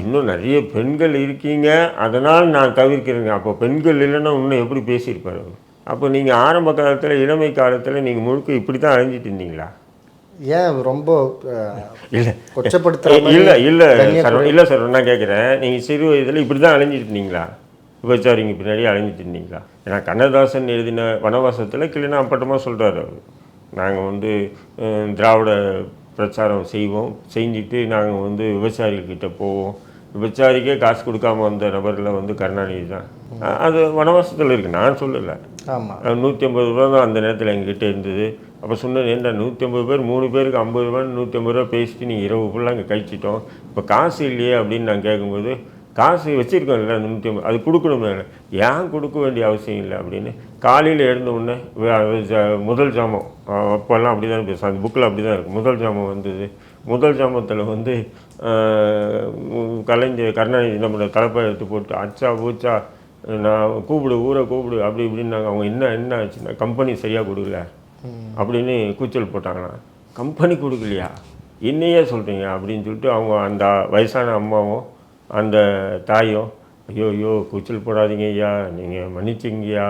இன்னும் நிறைய பெண்கள் இருக்கீங்க அதனால் நான் தவிர்க்கிறேங்க. அப்போ பெண்கள் இல்லைன்னா இன்னும் எப்படி பேசியிருப்பாரு? அப்போ நீங்கள் ஆரம்ப காலத்தில் இளமை காலத்தில் நீங்கள் முழுக்க இப்படி தான் அழிஞ்சிட்டு இருந்தீங்களா? ஏன் ரொம்ப இல்லை. இல்லை இல்லை சார் இல்லை சார் நான் கேட்குறேன். நீங்கள் சிறு வயதில் இப்படி தான் அலைஞ்சிட்டு இருந்தீங்களா? விபச்சாரிங்க பின்னாடி அலைஞ்சிட்டு இருந்தீங்களா? ஏன்னா கண்ணதாசன் எழுதின வனவாசத்தில் கிளினா அப்பட்டமாக சொல்கிறார் அவர். நாங்கள் வந்து திராவிட பிரச்சாரம் செய்வோம். செஞ்சுட்டு நாங்கள் வந்து விவசாயிகள்கிட்ட போவோம். விபச்சாரிக்கே காசு கொடுக்காம வந்த நபரில் வந்து கருணாநிதி தான். அது வனவாசத்தில் இருக்குது நான் சொல்லலை. ஆமாம் நூற்றி ஐம்பது ரூபா தான் அந்த நேரத்தில் எங்ககிட்ட இருந்தது. அப்போ சொன்னேன் ஏன்டா நூற்றி ஐம்பது பேர் மூணு பேருக்கு ஐம்பது ரூபா நூற்றி ஐம்பது ரூபா பேசிட்டு நீங்கள் இரவு ஃபுல்லாக அங்கே கழிச்சிட்டோம். இப்போ காசு இல்லையே அப்படின்னு நான் கேட்கும்போது காசு வச்சுருக்கோம்ல அந்த நூற்றி ஐம்பது அது கொடுக்கணுமே ஏன் கொடுக்க வேண்டிய அவசியம் இல்லை அப்படின்னு காலையில் எழுந்த உடனே முதல் ஜாமம். அப்போல்லாம் அப்படி தான் பேசும் அந்த புக்கில் அப்படி தான் இருக்குது முதல் ஜாமம் வந்தது. முதல் ஜாமத்தில் வந்து கலைஞர் கருணாநிதி நம்மளோட தலைப்பை எடுத்து போட்டு அச்சா பூச்சா நான் கூப்பிடு ஊரை கூப்பிடு அப்படி இப்படின்னாங்க. அவங்க என்ன என்ன ஆச்சுன்னா கம்பெனி சரியாக கொடுக்கல அப்படின்னு கூச்சல் போட்டாங்கன்னா கம்பெனி கொடுக்கலையா? என்னையே சொல்கிறீங்க அப்படின்னு சொல்லிட்டு அவங்க அந்த வயசான அம்மாவும் அந்த தாயும் ஐயோ ஐயோ கூச்சல் போடாதீங்க ஐயா நீங்கள் மன்னிச்சிங்கய்யா.